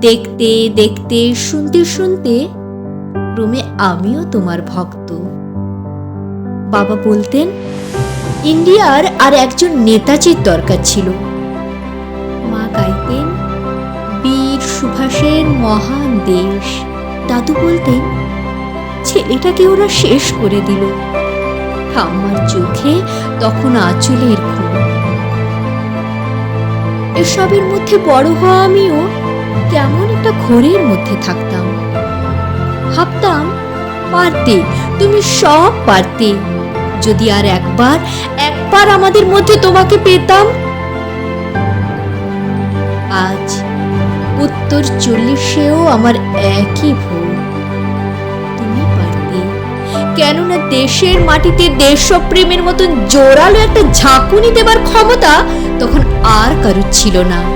দেখতে দেখতে, শুনতে শুনতে রুমে আমিও তোমার ভক্ত। বাবা বলতেন, ইন্ডিয়ার আর একজন নেতাজির দরকার ছিল। মা গাইতেন, বীর সুভাষের মহান দেশ। দাদু বলতেন ছেলেটাকে ওরা শেষ করে দিল। আমার চোখে তখন আঁচলের ঘুম এসবের মধ্যে বড় হওয়া আমিও কেমন একটা ঘোরের মধ্যে থাকতাম। ভাবতাম, পারতে, তুমি সব পারতে। যদি আর একবার একবার আমাদের মধ্যে তোমাকে পেতাম। আজ উত্তর চল্লিশেও আমার একই ভুল। তুমি পারতে। কেননা দেশের মাটিতে দেশপ্রেমের মতন জোরালো একটা ঝাঁকুনি দেবার ক্ষমতা তখন আর কারুর ছিল না।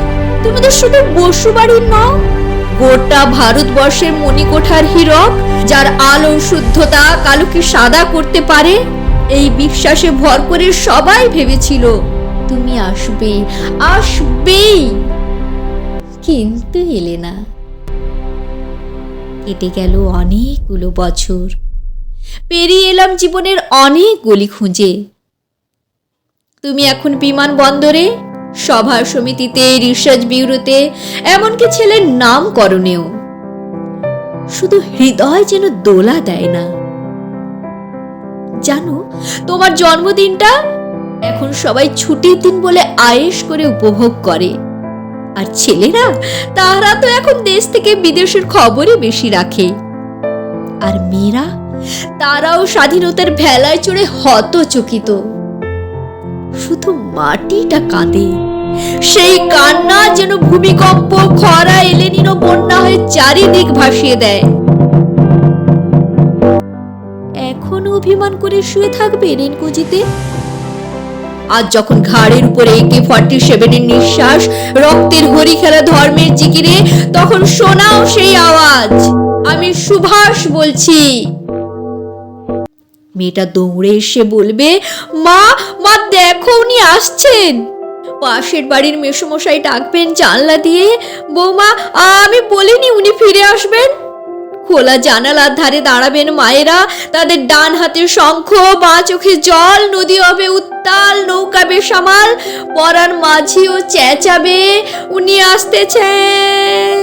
তুমি তো শুধু বসু বাড়ির নও। গোটা ভারতবর্ষের মণিকোঠার হীরক, যার আলো শুদ্ধতা কালোকে সাদা করতে পারে, এই বিশ্বাসে ভর করে সবাই ভেবেছিল, তুমি আসবে আসবেই। কিন্তু এলে না। কেটে গেল অনেকগুলো বছর। পেরিয়ে এলাম জীবনের অনেক গলি খুঁজে। তুমি এখন বিমান বন্দরে সভা সমিতিতে, রিসার্চ ব্যুরোতে, এমনকি ছেলের নামকরণেও। শুধু হৃদয় যেন দোলা দেয় না। জানো, তোমার জন্মদিনটা এখন সবাই ছুটির দিন বলে আয়েশ করে উপভোগ করে। আর ছেলেরা তারা তো এখন দেশ থেকে বিদেশের খবরই বেশি রাখে। আর মেয়েরা, তারাও স্বাধীনতার ভেলায় চড়ে হতচকিত। শুধু মাটিটা কাঁদে। সেই কান্না যেন ভূমিকম্প, খরা এলে এলেনিন বন্যা হয়ে চারিদিক ভাসিয়ে দেয়। এখনও অভিমান করে শুয়ে থাকবে রেনকুজিতে? আজ যখন ঘাড়ের উপরে একে ফর্টি সেভেনের নিঃশ্বাস, রক্তের হরি খেলা ধর্মের জিকিরে, তখন শোনাও সেই আওয়াজ। আমি সুভাষ বলছি। মেয়েটা দৌড়ে এসে বলবে, মা মা, দেখো উনি আসছেন। পাশের বাড়ির মেসোমশাই ডাকবেন জানলা দিয়ে, বৌমা, আমি বলিনি উনি ফিরে আসবেন? খোলা জানালার ধারে দাঁড়াবেন মায়েরা, তাদের ডান হাতে শঙ্খ, বা চোখে জল, নদী হবে উত্তাল, নৌকা বেসামাল পরার মাঝিও চেঁচাবে, উনি আসতেছেন।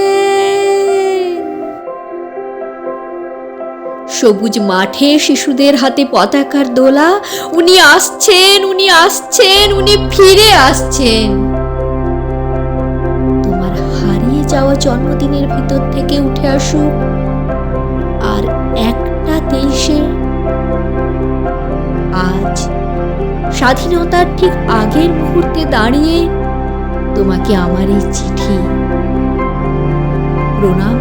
সবুজ মাঠে শিশুদের হাতে পতাকার দোলা। উনি আসছেন উনি আসছেন, উনি ফিরে আসছেন। তোমার হারিয়ে যাওয়া জন্মদিনের ভিতর থেকে উঠে আসুক। আর একটা তেইশে আজ স্বাধীনতার ঠিক আগের মুহূর্তে দাঁড়িয়ে তোমাকে আমার এই চিঠি প্রণাম